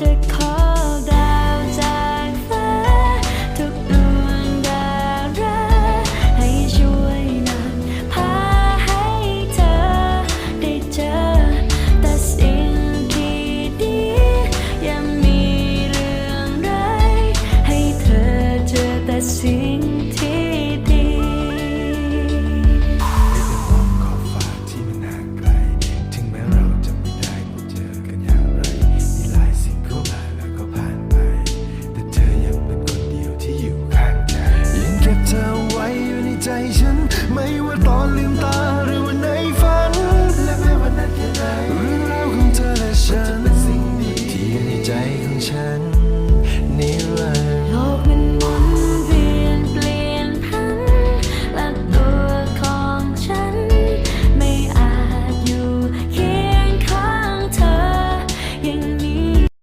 จะขอดาวจากฟ้า ทุกดวงดาราให้ช่วยนำพาให้เธอได้เจอ แต่สิ่งที่ดียังมีเรื่องรให้เธอเจอแต่สิ ไม่ว่าตอนลืมตาหรือว่าในฝัน และแม้วันนั้นแค่ไหนเรื่องราวของเธอและฉันจะเป็นสิ่งดีที่อยู่ในใจของฉันนิรันดร์ยัง